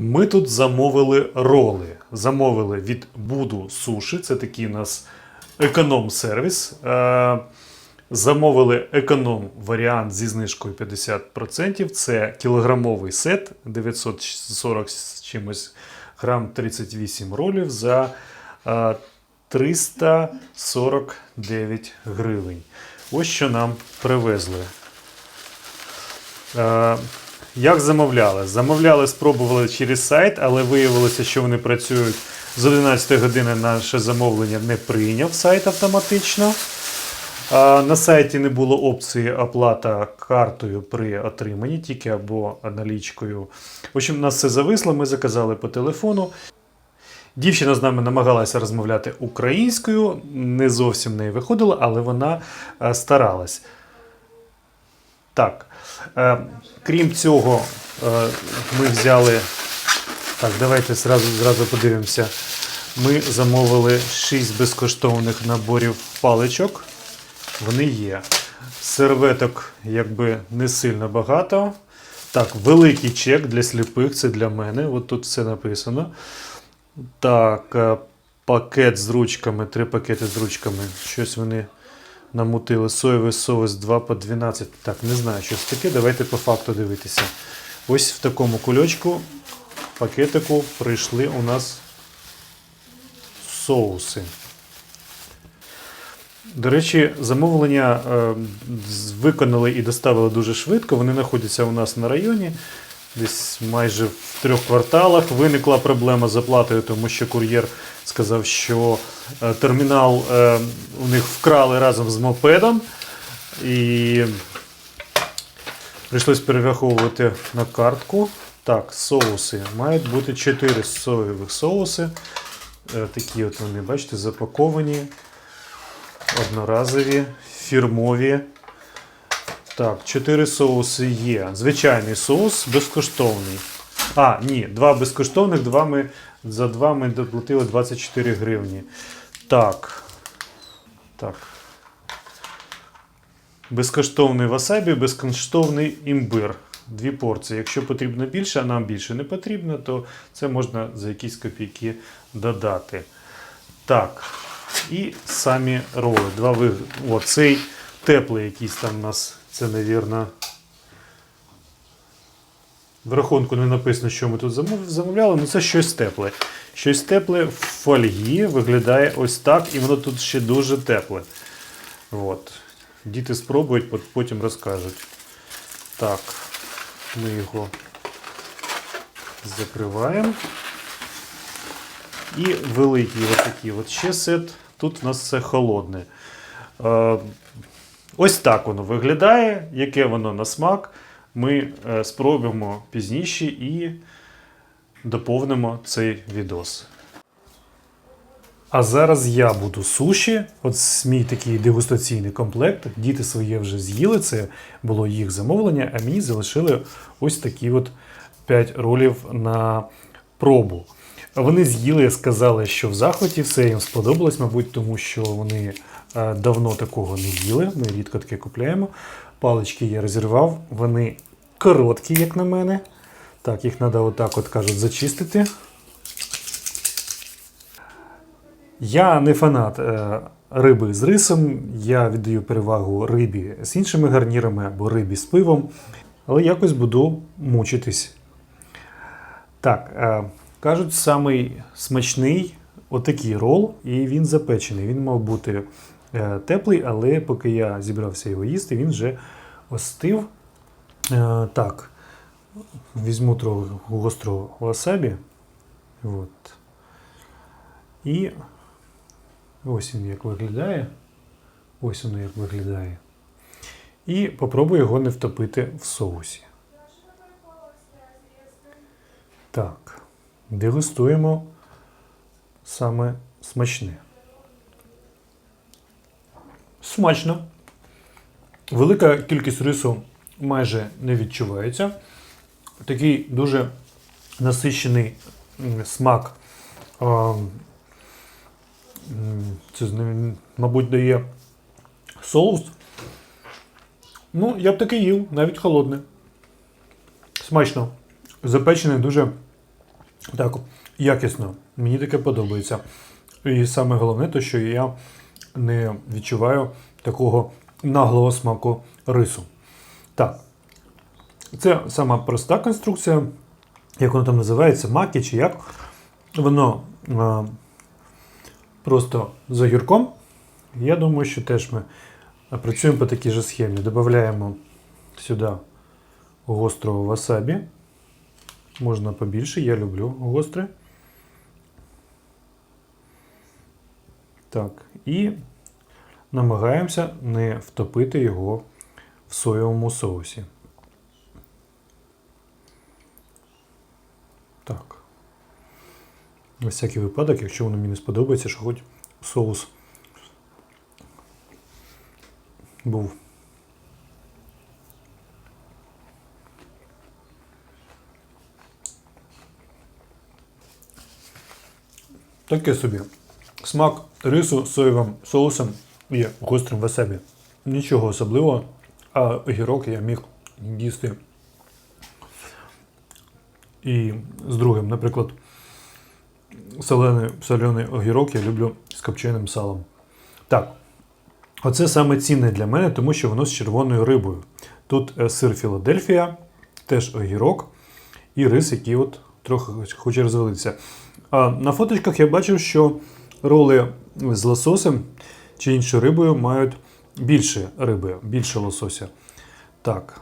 Ми тут замовили роли. Замовили від Буду Суші. Це такий у нас економ-сервіс. Е, Замовили економ-варіант зі знижкою 50%. Це кілограмовий сет 940 з чимось грам 38 ролів за е, 349 гривень. Ось що нам привезли. Як замовляли? Замовляли, спробували через сайт, але виявилося, що вони працюють з 11 години. Наше замовлення не прийняв сайт автоматично. На сайті не було опції оплата картою при отриманні, тільки або налічкою. В общем, нас все зависло, ми заказали по телефону. Дівчина з нами намагалася розмовляти українською, не зовсім в неї виходило, але вона е, старалась. Так. Е, крім цього, е, ми взяли. Так, давайте зразу, зразу подивимося. Ми замовили 6 безкоштовних наборів паличок. Вони є. Серветок, якби не сильно багато. Так, великий чек для сліпих, це для мене. От тут все написано. Так, е, пакет з ручками, три пакети з ручками. Щось вони намутили. Соєвий соус 2 по 12. Так, не знаю, що це таке. Давайте по факту дивитися. Ось в такому кульочку, пакетику прийшли у нас соуси. До речі, замовлення е, виконали і доставили дуже швидко. Вони знаходяться у нас на районі, десь майже в трьох кварталах. Виникла проблема з оплатою, тому що кур'єр сказав, що е, термінал е, у них вкрали разом з мопедом. І прийшлось перераховувати на картку. Так, соуси. Мають бути 4 соєвих соуси. Е, Такі от вони, бачите, запаковані одноразові, фірмові. Так, 4 соуси є. Звичайний соус безкоштовний. А, ні, два безкоштовних, два ми, за два ми доплатили 24 гривні. Так. Так. Безкоштовний васабі, безкоштовний імбир. Дві порції. Якщо потрібно більше, а нам більше не потрібно, то це можна за якісь копійки додати. Так. І самі роли. Два виг... О, цей теплий якийсь там у нас. Це, навірно. В рахунку не написано, що ми тут замовляли, але це щось тепле. Щось тепле в фольгі виглядає ось так, і воно тут ще дуже тепле. От. Діти спробують, потім розкажуть. Так, ми його закриваємо. І великий отакий от ще сет. Тут у нас все холодне. Ось так воно виглядає. Яке воно на смак. Ми е, спробуємо пізніше і доповнимо цей відос. А зараз я буду суші. От мій такий дегустаційний комплект. Діти своє вже з'їли. Це було їх замовлення, а мені залишили ось такі от 5 ролів на пробу. Вони з'їли, сказали, що в захваті все їм сподобалось, мабуть, тому що вони давно такого не їли. Ми рідко таке купляємо. Палички я розірвав. Вони короткі, як на мене. Так, їх треба отак, от кажуть, зачистити. Я не фанат е, риби з рисом. Я віддаю перевагу рибі з іншими гарнірами або рибі з пивом. Але якось буду мучитись. Так, е, кажуть, самий смачний отакий рол, і він запечений. Він мав бути е, теплий, але поки я зібрався його їсти, він вже остив. Е, так, візьму трохи гострого васабі. От. І ось він як виглядає. Ось воно як виглядає. І попробую його не втопити в соусі. Так, дегустуємо саме смачне. Смачно. Велика кількість рису майже не відчувається. Такий дуже насичений смак. Це, мабуть, дає соус. Ну, я б таки їв, навіть холодне. Смачно. Запечене дуже Так, якісно. Мені таке подобається. І саме головне, то, що я не відчуваю такого наглого смаку рису. Так. Це сама проста конструкція, як воно там називається, макі чи як. Воно а, просто з огірком. Я думаю, що теж ми працюємо по такій же схемі. Додаємо сюди гострого васабі. Можна побільше, я люблю гостре. Так, і намагаємося не втопити його в соєвому соусі. Так. На всякий випадок, якщо воно мені не сподобається, що хоч соус був. Таке собі. Смак рису з соєвим соусом і гострим васабі. Нічого особливого, а огірок я міг їсти. І з другим, наприклад, солений, солений огірок я люблю з копченим салом. Так, оце саме цінне для мене, тому що воно з червоною рибою. Тут е, сир Філадельфія, теж огірок і рис, який от трохи хоче розвалитися. А на фоточках я бачив, що роли з лососем чи іншою рибою мають більше риби, більше лосося. Так,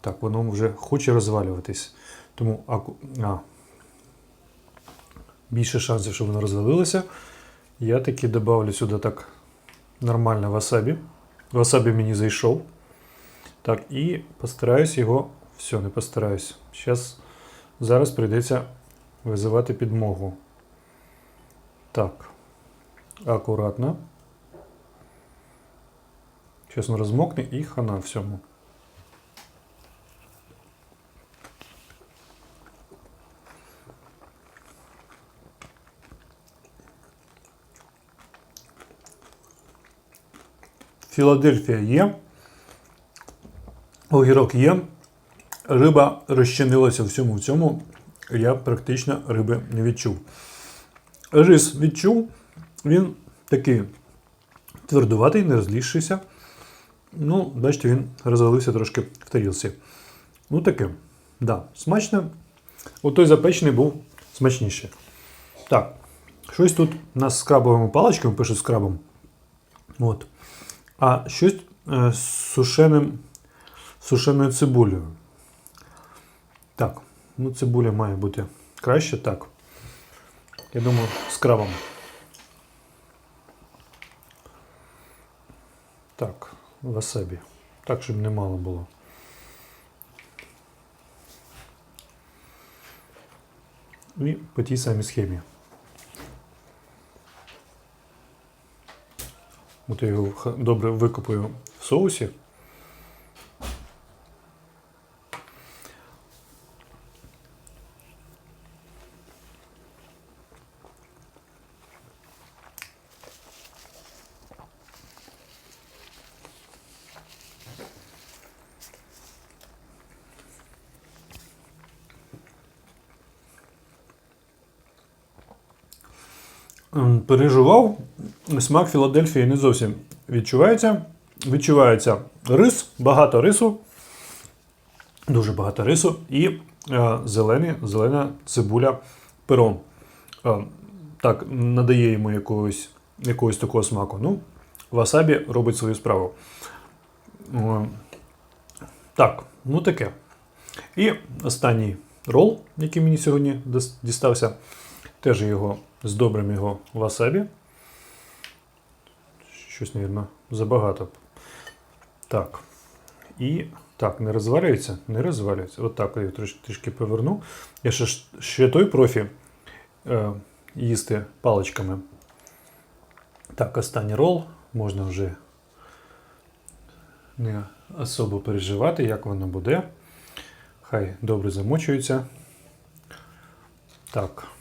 так, воно вже хоче розвалюватись. Тому а, більше шансів, щоб воно розвалилося. Я таки додавлю сюди так нормально васабі. Васабі мені зайшов. Так, і постараюсь його. Все, не постараюсь. Зараз, зараз прийдеться визивати підмогу. Так. Акуратно. Зараз він розмокне і хана всьому. Філадельфія є. Огірок є. Риба розчинилася всьому цьому. Я практично риби не відчув. Рис відчув, він такий твердуватий, не розлізшийся. Ну, бачите, він розвалився трошки в тарілці. Ну таке, да, смачно. От той запечений був смачніше. Так, щось тут у нас з крабовими паличками, пише з крабом. От. А щось е, з сушеним, сушеною цибулею. Так, ну цибуля має бути краще, так. Я думаю, з крабом. Так, васабі. Так, щоб не мало було. І по тій самій схемі. От я його добре викопаю в соусі. Переживав, смак Філадельфії не зовсім відчувається. Відчувається рис, багато рису, дуже багато рису і е, зелені, зелена цибуля пером. Е, так, надає йому якогось, якогось такого смаку. Ну, васабі робить свою справу. Е, так, ну таке. І останній рол, який мені сьогодні дістався, теж його з добрим його васабі. Щось, мабуть, забагато. Так. І так, не розвалюється? Не розвалюється. От так я трішки, трішки поверну. Я ще, ще той профі е, їсти паличками. Так, останній рол. Можна вже не особо переживати, як воно буде. Хай добре замочується. Так.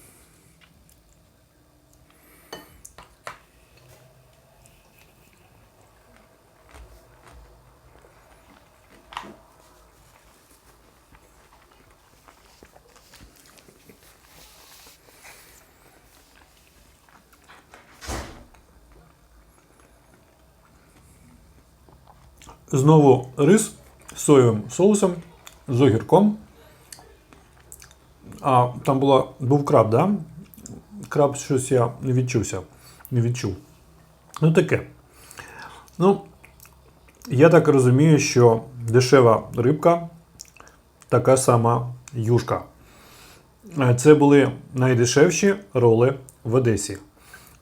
Знову рис з соєвим соусом, з огірком. А там була, був краб, да? Краб щось я не відчувся. Не відчув. Ну таке. Ну, я так розумію, що дешева рибка така сама юшка. Це були найдешевші роли в Одесі.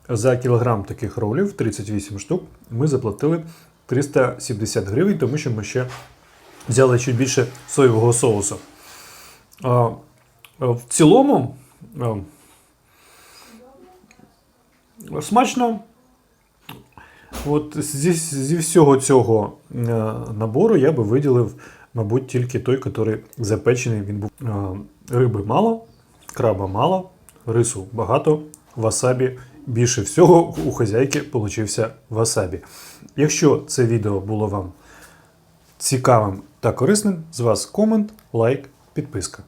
За кілограм таких ролів, 38 штук, ми заплатили 370 гривень, тому що ми ще взяли чуть більше соєвого соусу. В цілому смачно. От зі, зі всього цього набору я би виділив, мабуть, тільки той, який запечений. Він був риби мало, краба мало, рису багато, васабі більше всього у хазяйки получився васабі. Якщо це відео було вам цікавим та корисним, з вас комент, лайк, підписка.